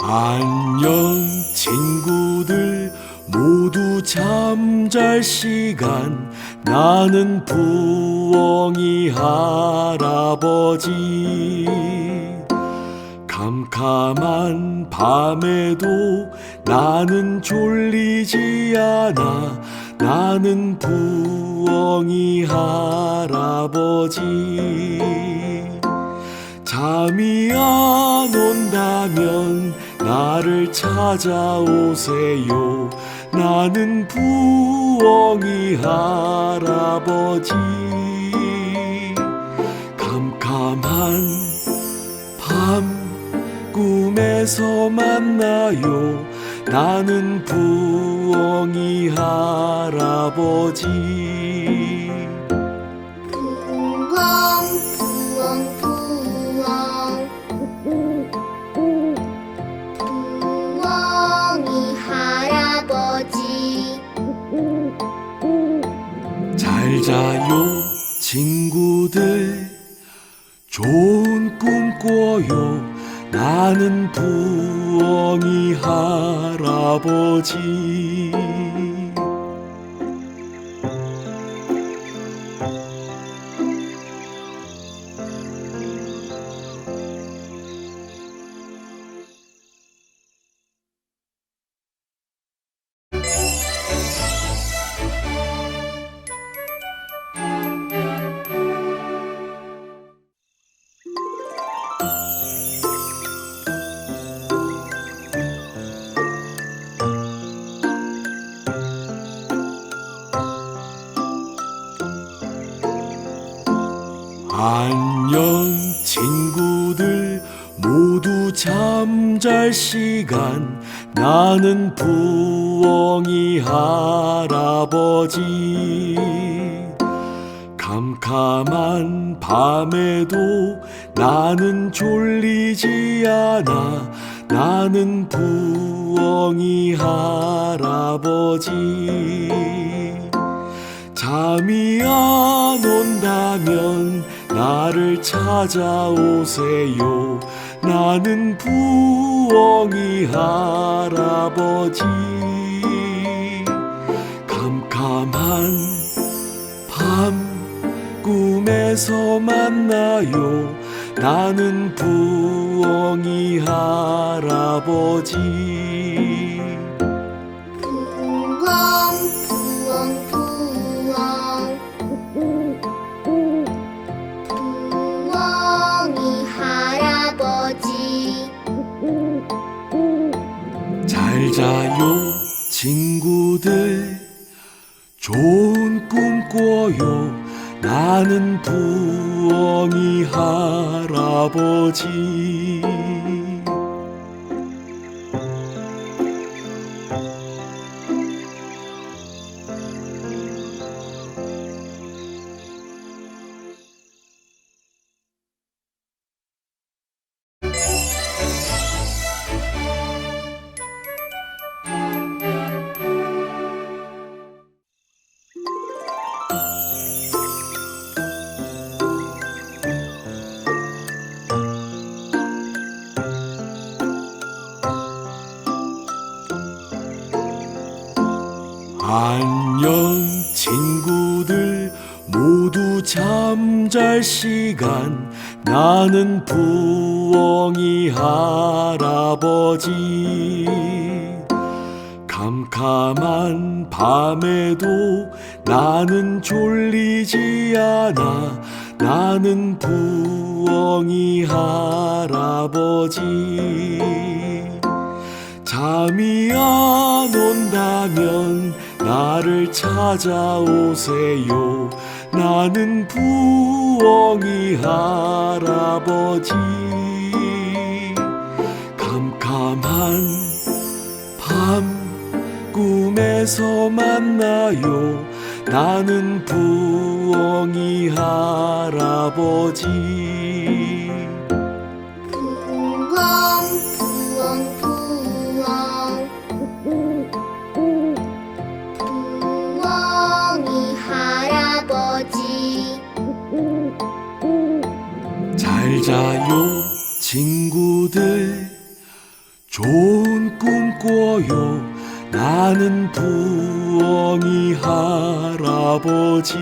안녕 친구들. 모두 잠잘 시간. 나는 부엉이 할아버지 캄캄한 밤에도 나는 졸리지 않아 나는 부엉이 할아버지 잠이 안 온다면 나를 찾아오세요. 나는 부엉이 할아버지. 나는 부엉이 할아버지. 부엉 부엉 부엉. 부엉이 할아버지. 잘 자요 친구들. 좋은 꿈 꿔요 나는 부엉이 할아버지 안녕 친구들. 모두 잠잘 시간. 나는 부엉이 할아버지. 캄캄한 밤에도 나는 졸리지 않아. 나는 부엉이 할아버지 잠이 안 온다면 나를 찾아오세요. 나는 부엉이 할아버지. 캄캄한 밤 꿈에서 만나요. 나는 부엉이 할아버지. 잘 자요 친구들. 좋은 꿈 꿔요. 나는 부엉이 할아버지 안녕 친구들. 모두 잠잘 시간. 나는 부엉이 할아버지. 캄캄한 밤에도 나는 졸리지 않아. 나는 부엉이 할아버지 잠이 안 온다면 나를 찾아오세요. 나는 부엉이 할아버지. 캄캄한 밤 꿈에서 만나요. 나는 부엉이 할아버지. 부엉 부엉 자요 친구들. 좋은 꿈 꿔요. 나는 부엉이 할아버지